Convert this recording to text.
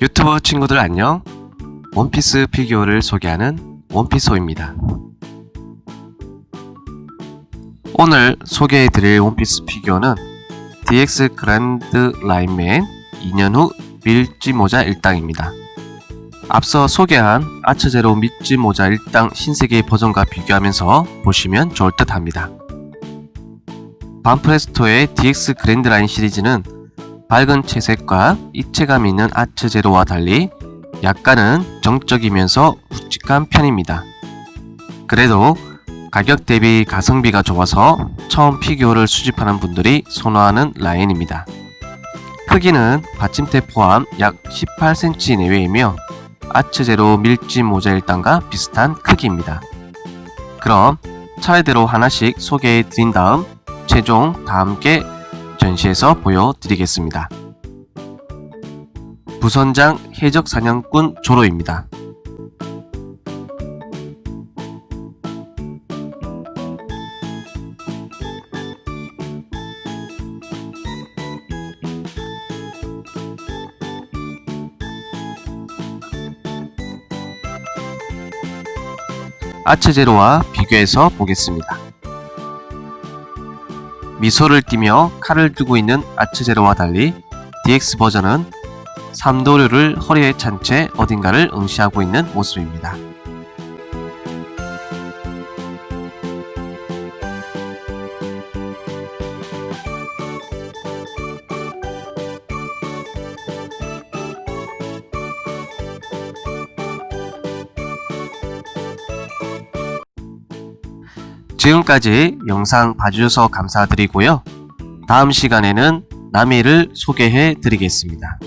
유튜버 친구들 안녕. 원피스 피규어를 소개하는 원피소입니다. 오늘 소개해드릴 원피스 피규어는 DX 그랜드 라인맨 2년 후 밀지 모자 1당입니다. 앞서 소개한 아처제로 밀지 모자 1당 신세계 버전과 비교하면서 보시면 좋을 듯 합니다. 반프레스토의 DX 그랜드 라인 시리즈는 밝은 채색과 입체감 있는 아트 제로와 달리 약간은 정적이면서 묵직한 편입니다. 그래도 가격 대비 가성비가 좋아서 처음 피규어를 수집하는 분들이 선호하는 라인입니다. 크기는 받침대 포함 약 18cm 내외이며 아트 제로 밀지 모자 1단과 비슷한 크기입니다. 그럼 차례대로 하나씩 소개해 드린 다음 최종 다 함께 전시해서 보여드리겠습니다. 부선장 해적 사냥꾼 조로입니다. 아츠제로와 비교해서 보겠습니다. 미소를 띠며 칼을 들고 있는 아츠제로와 달리 DX 버전은 삼도류를 허리에 찬 채 어딘가를 응시하고 있는 모습입니다. 지금까지 영상 봐주셔서 감사드리고요. 다음 시간에는 남해를 소개해 드리겠습니다.